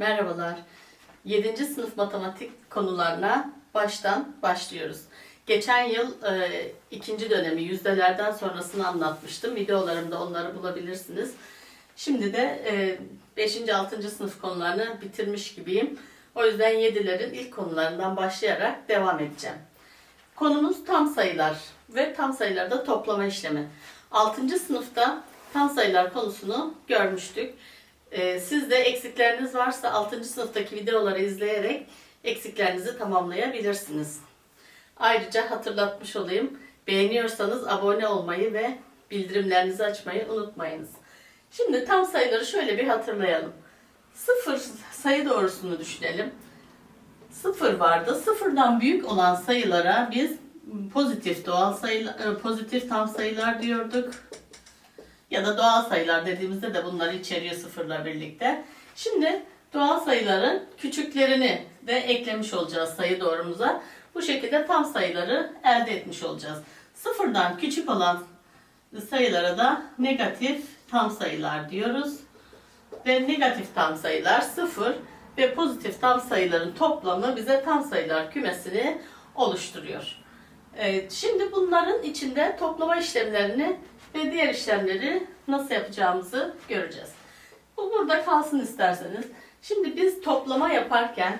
Merhabalar. 7. sınıf matematik konularına baştan başlıyoruz. Geçen yıl e, ikinci dönemi yüzdelerden sonrasını anlatmıştım. Videolarımda onları bulabilirsiniz. Şimdi de e, 5. 6. sınıf konularını bitirmiş gibiyim. O yüzden 7'lerin ilk konularından başlayarak devam edeceğim. Konumuz tam sayılar ve tam sayılarda toplama işlemi. 6. sınıfta tam sayılar konusunu görmüştük. Ee, siz de eksikleriniz varsa 6. sınıftaki videoları izleyerek eksiklerinizi tamamlayabilirsiniz. Ayrıca hatırlatmış olayım. Beğeniyorsanız abone olmayı ve bildirimlerinizi açmayı unutmayınız. Şimdi tam sayıları şöyle bir hatırlayalım. Sıfır sayı doğrusunu düşünelim. Sıfır vardı. Sıfırdan büyük olan sayılara biz pozitif doğal sayılar, pozitif tam sayılar diyorduk. Ya da doğal sayılar dediğimizde de bunları içeriyor sıfırla birlikte. Şimdi doğal sayıların küçüklerini de eklemiş olacağız sayı doğrumuza. Bu şekilde tam sayıları elde etmiş olacağız. Sıfırdan küçük olan sayılara da negatif tam sayılar diyoruz. Ve negatif tam sayılar sıfır ve pozitif tam sayıların toplamı bize tam sayılar kümesini oluşturuyor. Evet, şimdi bunların içinde toplama işlemlerini ve diğer işlemleri nasıl yapacağımızı göreceğiz. Bu burada kalsın isterseniz. Şimdi biz toplama yaparken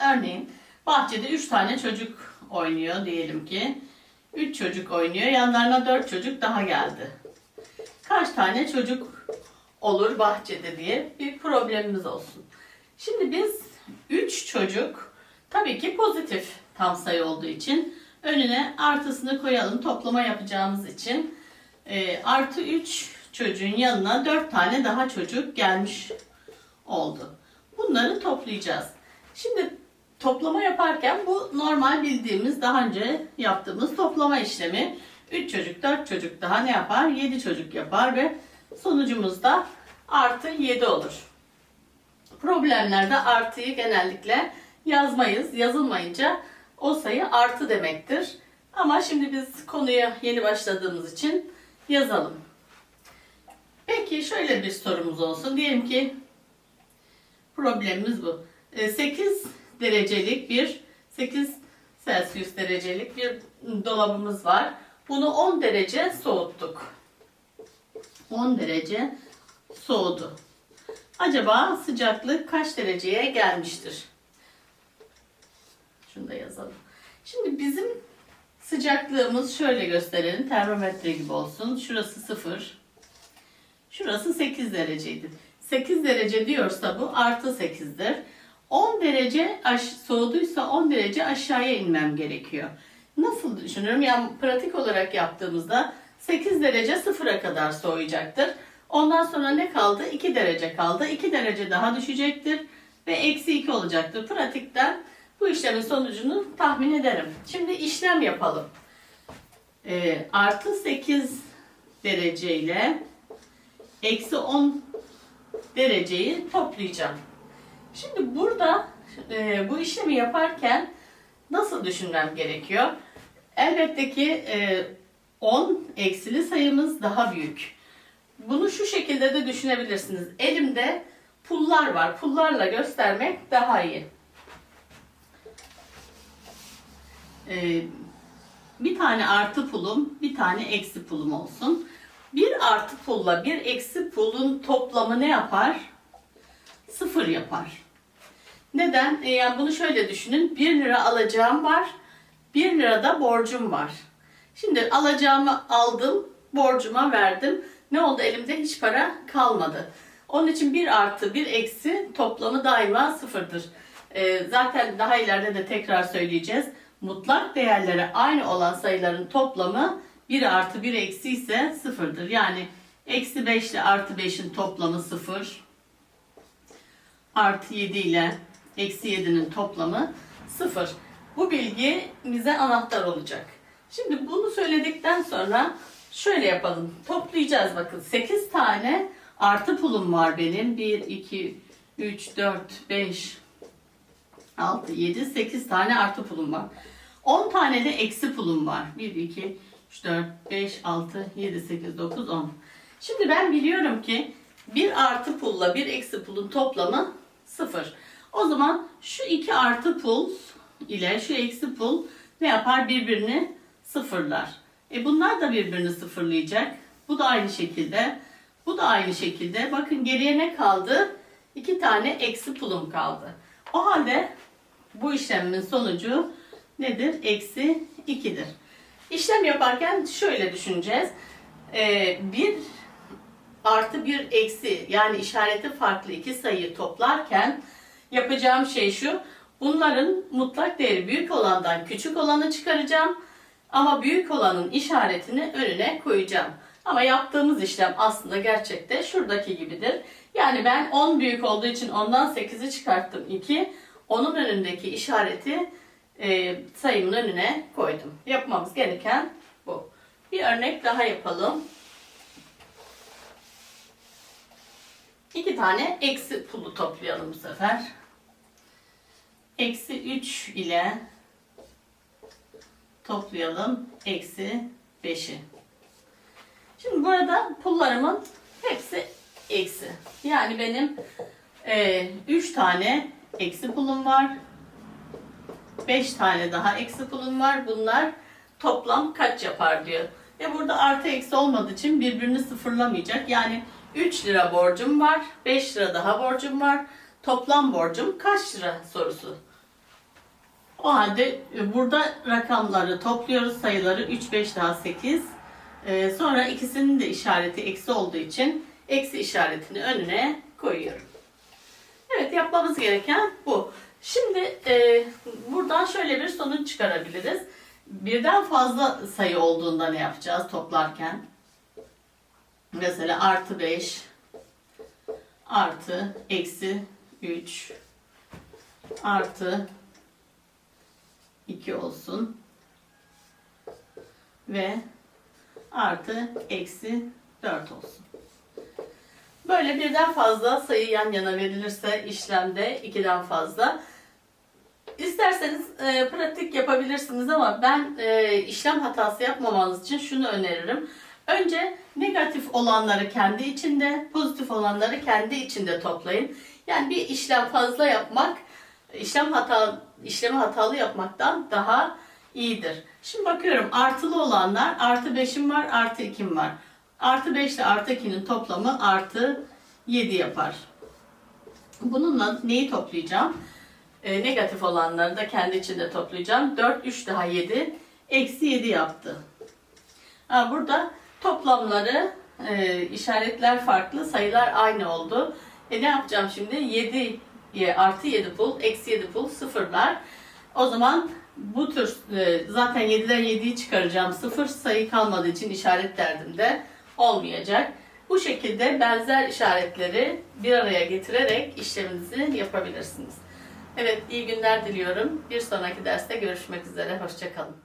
örneğin bahçede 3 tane çocuk oynuyor diyelim ki. 3 çocuk oynuyor. Yanlarına 4 çocuk daha geldi. Kaç tane çocuk olur bahçede diye bir problemimiz olsun. Şimdi biz 3 çocuk tabii ki pozitif tam sayı olduğu için önüne artısını koyalım toplama yapacağımız için. E, artı 3 çocuğun yanına 4 tane daha çocuk gelmiş oldu. Bunları toplayacağız. Şimdi toplama yaparken bu normal bildiğimiz daha önce yaptığımız toplama işlemi. 3 çocuk 4 çocuk daha ne yapar? 7 çocuk yapar ve sonucumuz da artı 7 olur. Problemlerde artıyı genellikle yazmayız. Yazılmayınca o sayı artı demektir. Ama şimdi biz konuya yeni başladığımız için yazalım. Peki şöyle bir sorumuz olsun. Diyelim ki problemimiz bu. E, 8 derecelik bir 8 Celsius derecelik bir dolabımız var. Bunu 10 derece soğuttuk. 10 derece soğudu. Acaba sıcaklık kaç dereceye gelmiştir? Şunu da yazalım. Şimdi bizim sıcaklığımız şöyle gösterelim. Termometre gibi olsun. Şurası 0. Şurası 8 dereceydi. 8 derece diyorsa bu artı 8'dir. 10 derece soğuduysa 10 derece aşağıya inmem gerekiyor. Nasıl düşünüyorum? Yani pratik olarak yaptığımızda 8 derece sıfıra kadar soğuyacaktır. Ondan sonra ne kaldı? 2 derece kaldı. 2 derece daha düşecektir ve eksi 2 olacaktır. Pratikten bu işlemin sonucunu tahmin ederim. Şimdi işlem yapalım. Ee, artı 8 derece ile eksi 10 dereceyi toplayacağım. Şimdi burada e, bu işlemi yaparken nasıl düşünmem gerekiyor? Elbette ki e, 10 eksili sayımız daha büyük. Bunu şu şekilde de düşünebilirsiniz. Elimde pullar var. Pullarla göstermek daha iyi. Ee, bir tane artı pulum, bir tane eksi pulum olsun. Bir artı pulla bir eksi pulun toplamı ne yapar? Sıfır yapar. Neden? Ee, yani bunu şöyle düşünün. 1 lira alacağım var. 1 lira da borcum var. Şimdi alacağımı aldım, borcuma verdim. Ne oldu? Elimde hiç para kalmadı. Onun için 1 artı 1 eksi toplamı daima sıfırdır. Ee, zaten daha ileride de tekrar söyleyeceğiz. Mutlak değerlere aynı olan sayıların toplamı 1 artı 1 eksi ise sıfırdır. Yani eksi 5 ile artı 5'in toplamı sıfır. Artı 7 ile eksi 7'nin toplamı sıfır. Bu bilgi bize anahtar olacak. Şimdi bunu söyledikten sonra şöyle yapalım. Toplayacağız bakın. 8 tane artı pulum var benim. 1, 2, 3, 4, 5, 6, 7, 8 tane artı pulum var. 10 tane de eksi pulum var. 1, 2, 3, 4, 5, 6, 7, 8, 9, 10. Şimdi ben biliyorum ki bir artı pulla bir eksi pulun toplamı 0. O zaman şu iki artı pul ile şu eksi pul ne yapar? Birbirini sıfırlar. E bunlar da birbirini sıfırlayacak. Bu da aynı şekilde. Bu da aynı şekilde. Bakın geriye ne kaldı? İki tane eksi pulum kaldı. O halde bu işlemin sonucu nedir? Eksi 2'dir. İşlem yaparken şöyle düşüneceğiz. Ee, artı bir eksi yani işareti farklı iki sayıyı toplarken yapacağım şey şu. Bunların mutlak değeri büyük olandan küçük olanı çıkaracağım. Ama büyük olanın işaretini önüne koyacağım. Ama yaptığımız işlem aslında gerçekte şuradaki gibidir. Yani ben 10 büyük olduğu için ondan 8'i çıkarttım 2. Onun önündeki işareti e, sayımın önüne koydum. Yapmamız gereken bu. Bir örnek daha yapalım. İki tane eksi pulu toplayalım bu sefer. Eksi 3 ile toplayalım. Eksi 5'i. Şimdi burada pullarımın hepsi eksi. Yani benim 3 tane eksi pulum var. 5 tane daha eksi pulum var. Bunlar toplam kaç yapar diyor. Ve burada artı eksi olmadığı için birbirini sıfırlamayacak. Yani 3 lira borcum var. 5 lira daha borcum var. Toplam borcum kaç lira sorusu. O halde e, burada rakamları topluyoruz sayıları 3, 5 daha 8. Ee, sonra ikisinin de işareti eksi olduğu için eksi işaretini önüne koyuyorum. Evet yapmamız gereken bu. Şimdi e, buradan şöyle bir sonuç çıkarabiliriz. Birden fazla sayı olduğunda ne yapacağız toplarken? Mesela artı 5 artı eksi 3 artı 2 olsun ve artı eksi 4 olsun. Böyle birden fazla sayı yan yana verilirse işlemde 2'den fazla. İsterseniz e, pratik yapabilirsiniz ama ben e, işlem hatası yapmamanız için şunu öneririm. Önce negatif olanları kendi içinde, pozitif olanları kendi içinde toplayın. Yani bir işlem fazla yapmak, işlem hata işlemi hatalı yapmaktan daha iyidir. Şimdi bakıyorum artılı olanlar artı 5'im var, artı 2'm var. Artı 5 ile artı 2'nin toplamı artı 7 yapar. Bununla neyi toplayacağım? E, negatif olanları da kendi içinde toplayacağım. 4, 3 daha 7. Eksi 7 yaptı. Ha, burada toplamları e, işaretler farklı, sayılar aynı oldu. E, ne yapacağım şimdi? 7 artı 7 pul, eksi 7 pul sıfırlar. O zaman bu tür e, zaten 7'den 7'yi çıkaracağım. Sıfır sayı kalmadığı için işaret derdimde olmayacak. Bu şekilde benzer işaretleri bir araya getirerek işleminizi yapabilirsiniz. Evet iyi günler diliyorum. Bir sonraki derste görüşmek üzere. Hoşçakalın.